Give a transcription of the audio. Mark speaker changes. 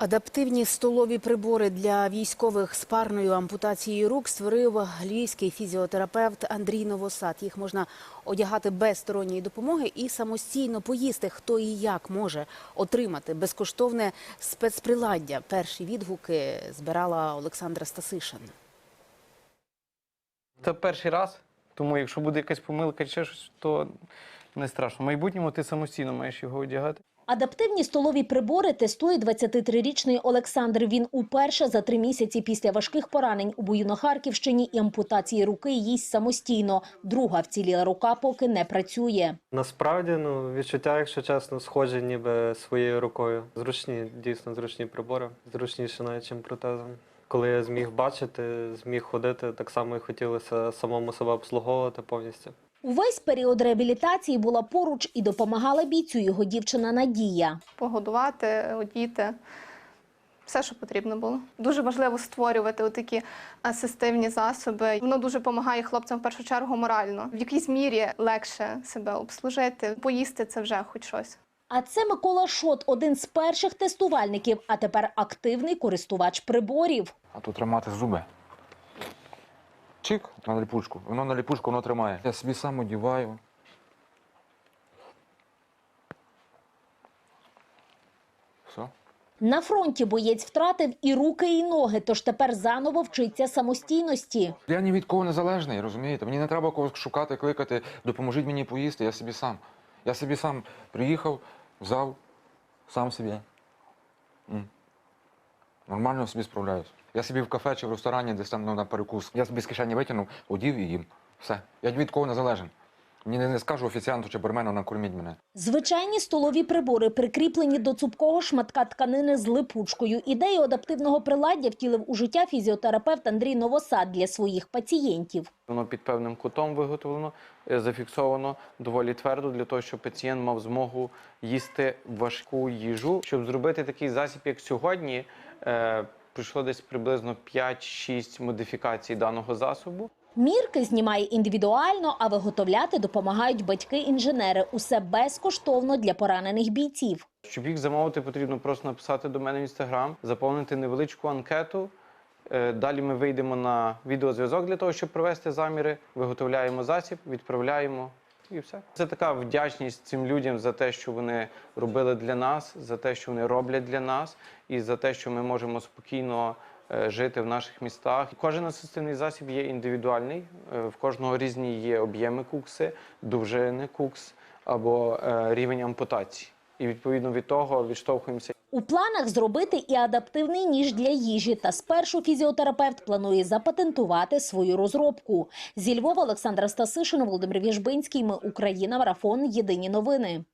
Speaker 1: Адаптивні столові прибори для військових з парною ампутацією рук створив львівський фізіотерапевт Андрій Новосад. Їх можна одягати без сторонньої допомоги і самостійно поїсти, хто і як може отримати безкоштовне спецприладдя. Перші відгуки збирала Олександра Стасишин.
Speaker 2: Це перший раз, тому якщо буде якась помилка чи щось, то не страшно. В майбутньому ти самостійно маєш його одягати.
Speaker 3: Адаптивні столові прибори тестує 23-річний Олександр. Він уперше за три місяці після важких поранень у бою на Харківщині і ампутації руки їсть самостійно. Друга вціліла рука поки не працює.
Speaker 4: Насправді, ну, відчуття, якщо чесно, схожі ніби своєю рукою. Зручні, дійсно зручні прибори, зручніше навіть, ніж протезом. Коли я зміг бачити, зміг ходити, так само і хотілося самому себе обслуговувати повністю.
Speaker 3: Увесь період реабілітації була поруч і допомагала бійцю його дівчина Надія.
Speaker 5: погодувати, одіти. Все, що потрібно було. Дуже важливо створювати такі асистивні засоби. Воно дуже допомагає хлопцям в першу чергу морально. В якійсь мірі легше себе обслужити, поїсти це вже хоч щось.
Speaker 3: А це Микола Шот, один з перших тестувальників, а тепер активний користувач приборів.
Speaker 6: А тут тримати зуби. Чик на ліпучку. Воно на ліпучку воно тримає. Я собі сам одіваю. Все.
Speaker 3: На фронті боєць втратив і руки, і ноги, тож тепер заново вчиться самостійності.
Speaker 6: Я ні від кого не залежний, розумієте? Мені не треба когось шукати, кликати, допоможіть мені поїсти, я собі сам. Я собі сам приїхав, взяв, сам собі. М. Нормально собі справляюсь. Я собі в кафе чи в ресторані десь там ну, на перекус. Я собі з кишені витягнув, одів і їм. Все. Я від кого не залежен. Мені не, не скажу офіціанту чи бармену накорміть мене.
Speaker 3: Звичайні столові прибори прикріплені до цупкого шматка тканини з липучкою. Ідею адаптивного приладдя втілив у життя фізіотерапевт Андрій Новосад для своїх пацієнтів.
Speaker 2: Воно під певним кутом виготовлено, е, зафіксовано доволі твердо для того, щоб пацієнт мав змогу їсти важку їжу. Щоб зробити такий засіб, як сьогодні, е, пройшло десь приблизно 5-6 модифікацій даного засобу.
Speaker 3: Мірки знімає індивідуально, а виготовляти допомагають батьки-інженери. Усе безкоштовно для поранених бійців.
Speaker 2: Щоб їх замовити, потрібно просто написати до мене в інстаграм, заповнити невеличку анкету. Е, Далі ми вийдемо на відеозв'язок для того, щоб провести заміри, виготовляємо засіб, відправляємо і все. Це така вдячність цим людям за те, що вони робили для нас, за те, що вони роблять для нас, і за те, що ми можемо спокійно е, жити в наших містах. Кожен асистивний засіб є індивідуальний. е, В кожного різні є об'єми кукси, довжини кукс або е, рівень ампутації. І відповідно від того відштовхуємося.
Speaker 3: У планах зробити і адаптивний ніж для їжі. Та спершу фізіотерапевт планує запатентувати свою розробку. Зі Львова Олександра Стасишин, Володимир Віжбинський. Ми Україна. Марафон. Єдині новини.